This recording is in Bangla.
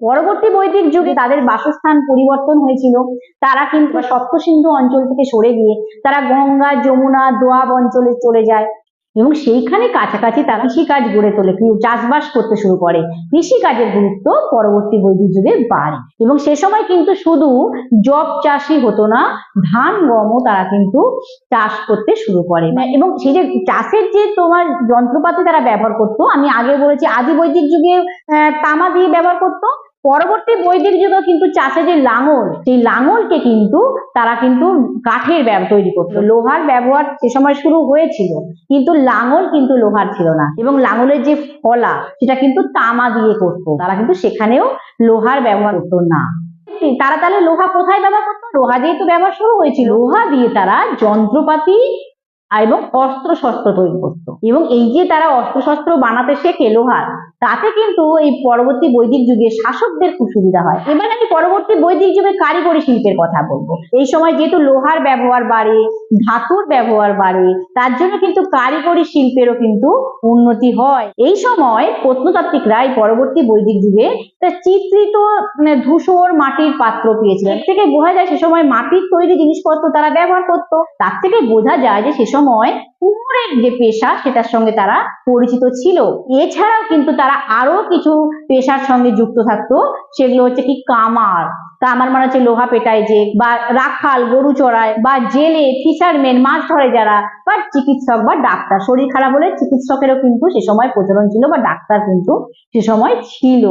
পরবর্তী বৈদিক যুগে তাদের বাসস্থান পরিবর্তন হয়েছিল। তারা কিন্তু সপ্ত সিন্ধু অঞ্চল থেকে সরে গিয়ে তারা গঙ্গা যমুনা দোয়াব অঞ্চলে চলে যায় এবং সেইখানে কাছাকাছি তারা কৃষিকাজ গড়ে তোলে চাষবাস করতে শুরু করে। কৃষিকাজের গুরুত্ব পরবর্তী বৈদিক যুগে বাড়ে এবং সে সময় কিন্তু শুধু জব চাষই হতো না ধান গমও তারা কিন্তু চাষ করতে শুরু করে। এবং সেই যে চাষের যে তোমার যন্ত্রপাতি তারা ব্যবহার করতো আমি আগে বলেছি আদি বৈদিক যুগে আহ, তামা দিয়ে ব্যবহার করতো পরবর্তী বৈদিক যুগে কিন্তু চাষে যে লাঙল, সেই লাঙলকে কিন্তু তারা কিন্তু কাঠের ব্যব, তৈরি করতো। লোহার ব্যবহার সে সময় শুরু হয়েছিল, কিন্তু লাঙল কিন্তু লোহার ছিল না। এবং লাঙলের যে ফলা সেটা কিন্তু তামা দিয়ে করতো। তারা কিন্তু সেখানেও লোহার ব্যবহার করতো না। তারা তাহলে লোহা কোথায় ব্যবহার করতো? লোহা দিয়ে তো ব্যবহার শুরু হয়েছিল, লোহা দিয়ে তারা যন্ত্রপাতি এবং অস্ত্র শস্ত্র তৈরি করতো। এবং এই যে তারা অস্ত্র শস্ত্র বানাতে শেখে লোহার তাতে কিন্তু এই পরবর্তী বৈদিক যুগে শাসকদের খুব সুবিধা হয়। এবার আমি পরবর্তী বৈদিক যুগে কারিগরি শিল্পের কথা বলব। এই সময় যেহেতু লোহার ব্যবহার বাড়ে, ধাতুর ব্যবহার বাড়ে, তার জন্য কিন্তু কারিগরি শিল্পেরও কিন্তু উন্নতি হয়। এই সময় প্রত্নতাত্ত্বিকরা এই পরবর্তী বৈদিক যুগে একটা চিত্রিত মানে ধূসর মাটির পাত্র পেয়েছিলেন। থেকে বোঝা যায় সে সময় মাটির তৈরি জিনিসপত্র তারা ব্যবহার করতো। তার থেকে বোঝা যায় যে সে সময় কুমোরের যে পেশা সেটার সঙ্গে তারা পরিচিত ছিল। এছাড়াও কিন্তু তারা আরও কিছু পেশার সঙ্গে যুক্ত থাকতো। সেগুলো হচ্ছে কি কামার। কামার মানে হচ্ছে লোহা পেটায় যে বা রাখাল, গরু চড়ায় বা জেলে ফিশারম্যান মাছ ধরে যারা বা চিকিৎসক বা ডাক্তার। শরীর খারাপ হলে চিকিৎসকেরও কিন্তু সে সময় প্রচলন ছিল বা ডাক্তার কিন্তু সে সময় ছিল।